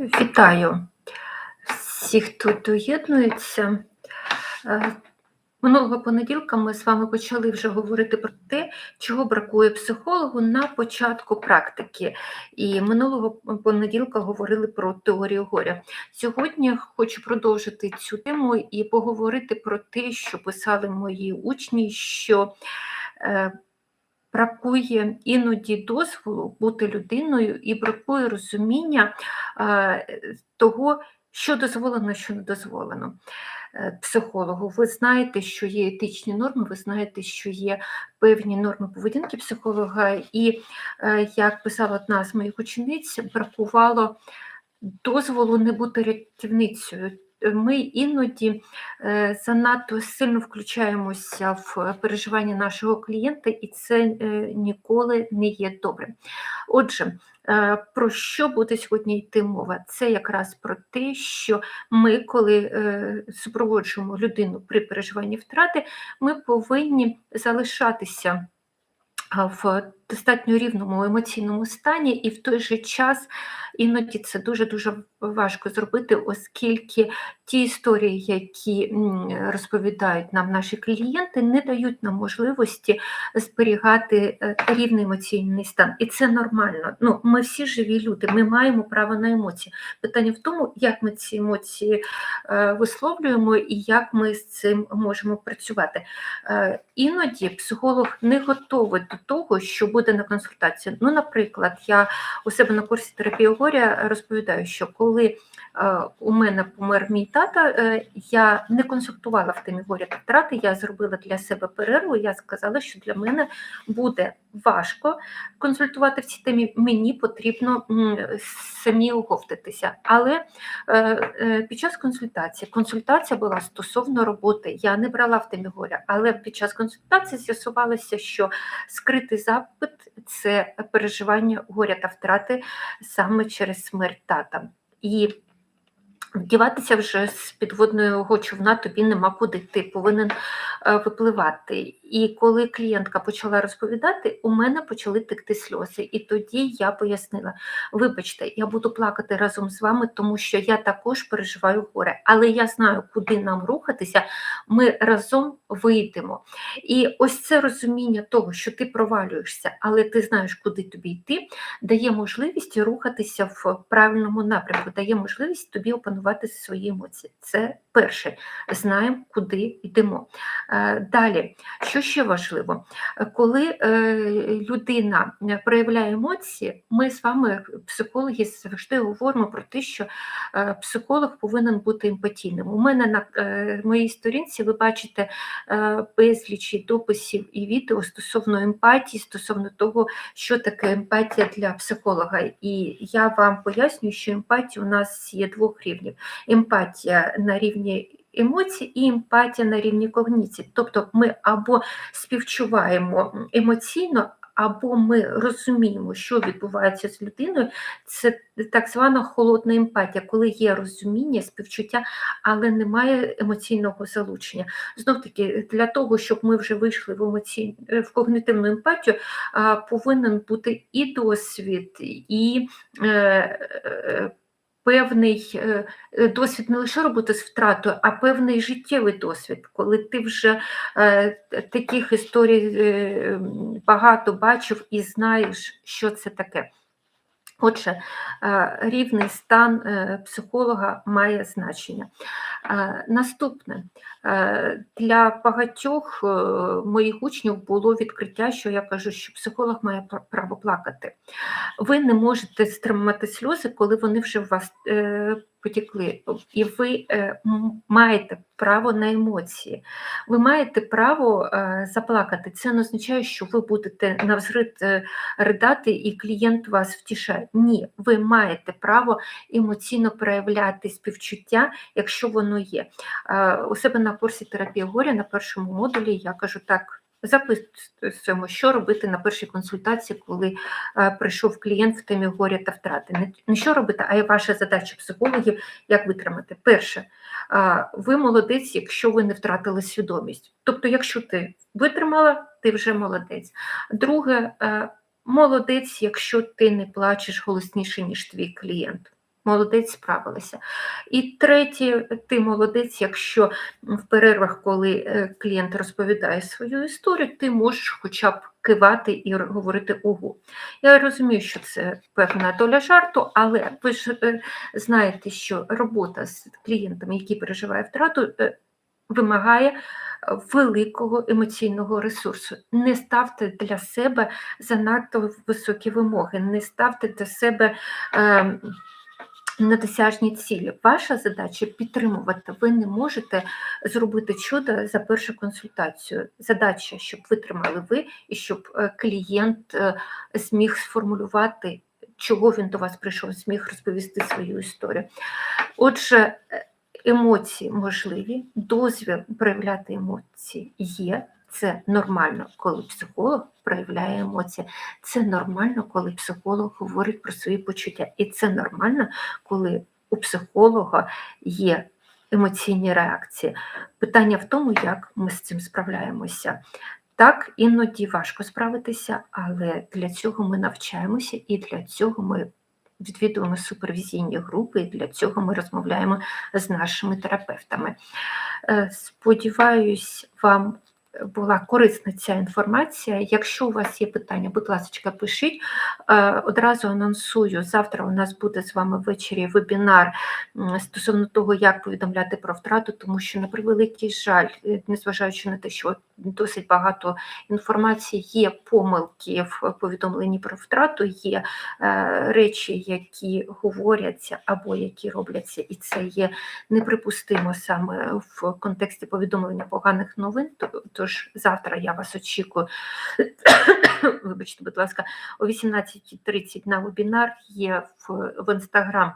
Вітаю всіх, хто доєднується. Е, Минулого понеділка ми з вами почали вже говорити про те, чого бракує психологу на початку практики. І минулого понеділка говорили про теорію горя. Сьогодні хочу продовжити цю тему і поговорити про те, що писали мої учні, що е, бракує іноді дозволу бути людиною і бракує розуміння е, того, що дозволено, що не дозволено. Е, Психологу, ви знаєте, що є етичні норми, ви знаєте, що є певні норми поведінки психолога, і е, як писала одна з моїх учениць, бракувало дозволу не бути рятівницею. Ми іноді е, занадто сильно включаємося в переживання нашого клієнта, і це е, ніколи не є добре. Отже, е, про що буде сьогодні йти мова? Це якраз про те, що ми, коли супроводжуємо людину при переживанні втрати, ми повинні залишатися в достатньо рівному емоційному стані, і в той же час іноді це дуже-дуже важко зробити, оскільки ті історії, які розповідають нам наші клієнти, не дають нам можливості зберігати е, рівний емоційний стан. І це нормально. Ну, Ми всі живі люди, ми маємо право на емоції. Питання в тому, як ми ці емоції е, висловлюємо і як ми з цим можемо працювати. Е, іноді психолог не готовий до того, що буде на консультації. Ну, наприклад, я у себе на курсі терапії горя розповідаю, що коли е, у мене помер мій тата, е, я не консультувала в темі горя та втрати, я зробила для себе перерву. Я сказала, що для мене буде важко консультувати в цій темі. Мені потрібно самі оговтатися. Але е, під час консультації консультація була стосовно роботи. Я не брала в темі горя, але під час консультації з'ясувалося, що скритий запит це переживання горя та втрати саме через смерть тата. І Вдіватися вже з підводного човна тобі нема куди, ти повинен е, випливати. І коли клієнтка почала розповідати, у мене почали текти сльози. І тоді я пояснила: вибачте, я буду плакати разом з вами, тому що я також переживаю горе, але я знаю, куди нам рухатися, ми разом вийдемо. І ось це розуміння того, що ти провалюєшся, але ти знаєш, куди тобі йти, дає можливість рухатися в правильному напрямку, дає можливість тобі опанувати свої емоції. Це перше, знаємо, куди йдемо. Е, далі, що ще важливо, коли е, людина проявляє емоції, ми з вами, психологи, завжди говоримо про те, що е, психолог повинен бути емпатійним. У мене на моїй сторінці ви бачите безлічі дописів і відео стосовно емпатії, стосовно того, що таке емпатія для психолога. І я вам пояснюю, що емпатія у нас є двох рівнів: емпатія на рівні емоцій і емпатія на рівні когніції. Тобто ми або співчуваємо емоційно, або ми розуміємо, що відбувається з людиною, це так звана холодна емпатія, коли є розуміння, співчуття, але немає емоційного залучення. Знов таки, для того, щоб ми вже вийшли в емоцій... в когнитивну емпатію, повинен бути і досвід, і е, е, певний е, е, досвід не лише роботи з втратою, а певний життєвий досвід, коли ти вже е, таких історій багато бачив і знаєш, що це таке. Отже, рівний стан психолога має значення. Наступне для багатьох моїх учнів було відкриття, що я кажу, що психолог має право плакати. Ви не можете стримати сльози, коли вони вже у вас е, потекли, і ви е, маєте право на емоції. Ви маєте право е, заплакати. Це не означає, що ви будете навзрит ридати, і клієнт вас втішає. Ні, ви маєте право емоційно проявляти співчуття, якщо воно є. У себе на курсі терапії горя на першому модулі я кажу так. Записуємо, що робити на першій консультації, коли е, прийшов клієнт в темі горя та втрати. Не, не що робити, а й ваша задача психологів, як витримати. Перше, е, ви молодець, якщо ви не втратили свідомість. Тобто, якщо ти витримала, ти вже молодець. Друге, е, молодець, якщо ти не плачеш голосніше, ніж твій клієнт. Молодець справилася. І третє, ти молодець, якщо в перервах, коли е, клієнт розповідає свою історію, ти можеш хоча б кивати і говорити ого. Я розумію, що це певна доля жарту, але ви ж е, знаєте, що робота з клієнтами, які переживають втрату, е, вимагає великого емоційного ресурсу. Не ставте для себе занадто високі вимоги, не ставте для себе. Е, недосяжні цілі. Ваша задача підтримувати. Ви не можете зробити чудо за першу консультацію. Задача, щоб витримали ви і щоб е, клієнт е, зміг сформулювати, чого він до вас прийшов, зміг розповісти свою історію. Отже, е, емоції можливі, дозвіл проявляти емоції є. Це нормально, коли психолог проявляє емоції. Це нормально, коли психолог говорить про свої почуття. І це нормально, коли у психолога є емоційні реакції. Питання в тому, як ми з цим справляємося. Так, іноді важко справитися, але для цього ми навчаємося і для цього ми відвідуємо супервізійні групи, і для цього ми розмовляємо з нашими терапевтами. Е, Сподіваюсь, вам була корисна ця інформація. Якщо у вас є питання, будь ласка, пишіть. Е, Одразу анонсую, завтра у нас буде з вами ввечері вебінар стосовно того, як повідомляти про втрату, тому що, на превеликий жаль, е, незважаючи на те, що досить багато інформації, є помилки в повідомленні про втрату, є е, речі, які говоряться або які робляться, і це є неприпустимо саме в контексті повідомлення поганих новин. Тож завтра я вас очікую. Вибачте, будь ласка, о 18.30 на вебінар є в, в інстаграм.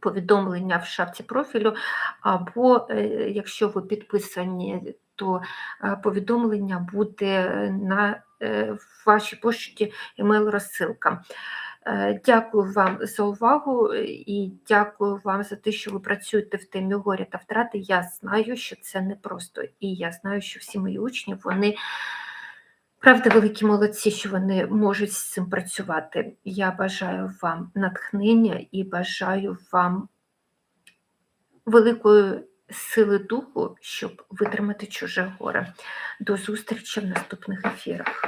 Повідомлення в шапці профілю, або е, якщо ви підписані, то е, повідомлення буде на е, вашій пошті емейл-розсилка. Е, Дякую вам за увагу е, і дякую вам за те, що ви працюєте в темі горя та втрати. Я знаю, що це непросто, і я знаю, що всі мої учні вони правда великі молодці, що вони можуть з цим працювати. Я бажаю вам натхнення і бажаю вам великої сили духу, щоб витримати чуже горе. До зустрічі в наступних ефірах.